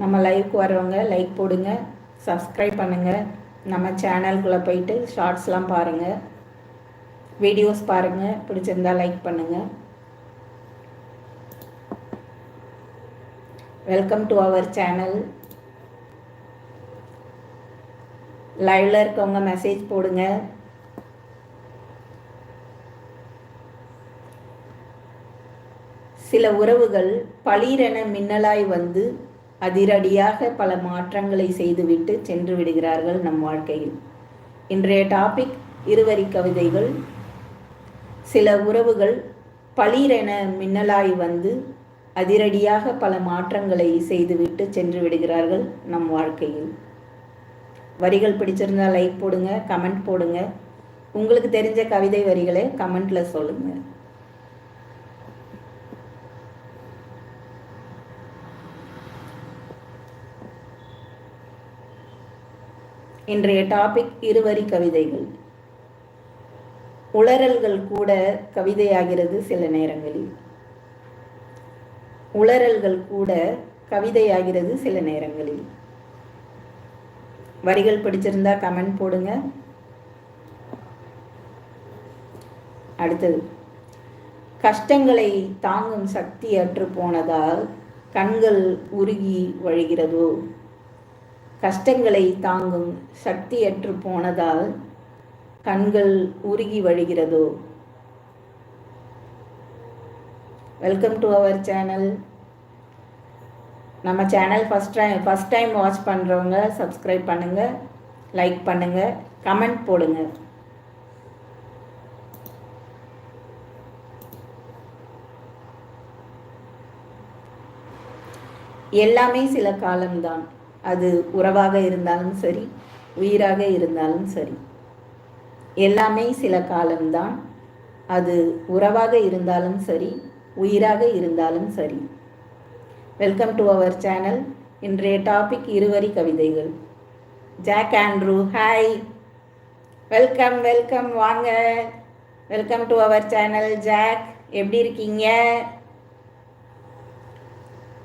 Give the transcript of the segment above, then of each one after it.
நம்ம லைவ்க்கு வரவங்க லைக் போடுங்க சப்ஸ்கிரைப் பண்ணுங்கள் நம்ம சேனல்குள்ளே போயிட்டு ஷார்ட்ஸ்லாம் பாருங்கள் வீடியோஸ் பாருங்கள் பிடிச்சிருந்தா லைக் பண்ணுங்கள் வெல்கம் டு அவர் சேனல் லைவில் இருக்கவங்க மெசேஜ் போடுங்க. சில உறவுகள் பளீரென மின்னலாய் வந்து அதிரடியாக பல மாற்றங்களை செய்துவிட்டு சென்று விடுகிறார்கள் நம் வாழ்க்கையில். இன்றைய டாபிக் இருவரி கவிதைகள் சில உறவுகள் பளிரென மின்னலாய் வந்து அதிரடியாக பல மாற்றங்களை செய்துவிட்டு சென்று விடுகிறார்கள் நம் வாழ்க்கையில். வரிகள் பிடிச்சிருந்தால் லைக் போடுங்க கமெண்ட் போடுங்க. உங்களுக்கு தெரிஞ்ச கவிதை வரிகளை கமெண்ட்டில் சொல்லுங்கள் இன்றைய டாபிக் இருவரி கவிதைகள். உளறல்கள் கூட கவிதையாகிறது சில நேரங்களில். உளறல்கள் கூட கவிதையாகிறது சில நேரங்களில். வரிகள் பிடிச்சிருந்தா கமெண்ட் போடுங்க. அடுத்தது. கஷ்டங்களை தாங்கும் சக்தி அற்று போனதால் கண்கள் உருகி வழிகிறதோ? கஷ்டங்களை தாங்கும் சக்தியற்று போனதால் கண்கள் உருகி வழிகிறதோ? வெல்கம் டு அவர் சேனல் நம்ம channel first time first time watch பண்ணுறவங்க சப்ஸ்கிரைப் பண்ணுங்கள் லைக் பண்ணுங்கள் கமெண்ட் போடுங்க. எல்லாமே சில காலம்தான். அது உறவாக இருந்தாலும் சரி உயிராக இருந்தாலும் சரி. எல்லாமே சில காலம்தான். அது உறவாக இருந்தாலும் சரி உயிராக இருந்தாலும் சரி. வெல்கம் டு அவர் சேனல் இன்றைய டாபிக் இருவரி கவிதைகள். Jack Andrew hi welcome welcome வாங்க. Welcome to our channel Jack எப்படி இருக்கீங்க?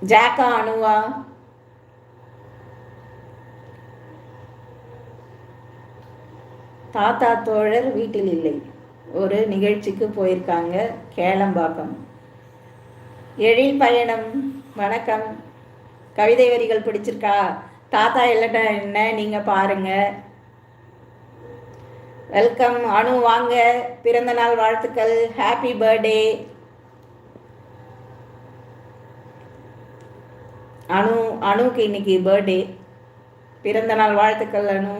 ஜாக்கா அணுவா தாத்தா தோழர் வீட்டில் இல்லை. ஒரு நிகழ்ச்சிக்கு போயிருக்காங்க கேளம்பாக்கம். எழில் பயணம் வணக்கம். கவிதை வரிகள் பிடிச்சிருக்கா? தாத்தா இல்லைன்னா என்ன? நீங்கள் பாருங்கள் வெல்கம் அனு வாங்க. பிறந்த நாள் வாழ்த்துக்கள். ஹாப்பி பர்த்டே அனு அணுக்கு இன்னைக்கு பர்த்டே பிறந்த நாள் வாழ்த்துக்கள் அனு.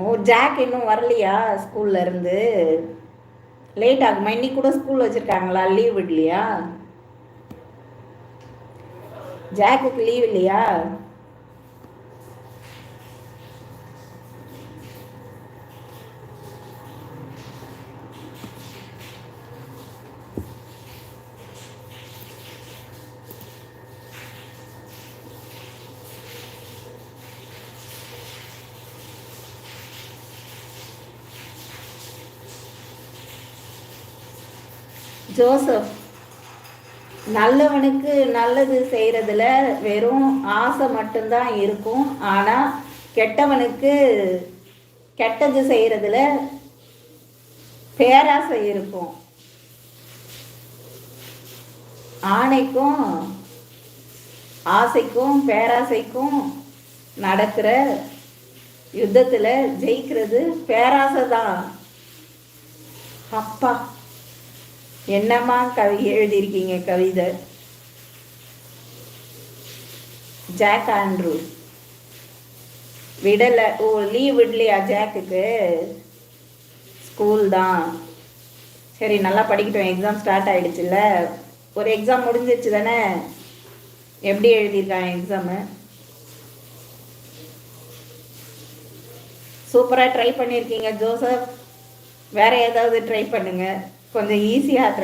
ஓ ஜாக் இன்னும் வரலையா ஸ்கூல்ல இருந்து? லேட் ஆகுமா? இன்னைக்கு கூட ஸ்கூல் வச்சிருக்காங்களா? லீவ் இல்லையா ஜாக்குக்கு லீவ் இல்லையா? ஜோசப் நல்லவனுக்கு நல்லது செய்கிறதுல வெறும் ஆசை மட்டும்தான் இருக்கும். ஆனால் கெட்டவனுக்கு கெட்டது செய்கிறதுல பேராசை இருக்கும். ஆணைக்கும் ஆசைக்கும் பேராசைக்கும் நடக்கிற யுத்தத்தில் ஜெயிக்கிறது பேராசை தான். அப்பா என்னம்மா கவி எழுதியிருக்கீங்க கவிதை? ஜாக் ஆண்ட்ரூ விடலை. ஓ லீவ் விடலையா ஜாக்குக்கு ஸ்கூல் தான். சரி நல்லா படிக்கட்டும். எக்ஸாம் ஸ்டார்ட் ஆகிடுச்சுல்ல ஒரு எக்ஸாம் முடிஞ்சிச்சு தானே? எப்படி எழுதியிருக்காங்க எக்ஸாமு சூப்பராக ட்ரை பண்ணியிருக்கீங்க ஜோசப். வேறு ஏதாவது ட்ரை பண்ணுங்கள் கொஞ்சம் ஈஸியாக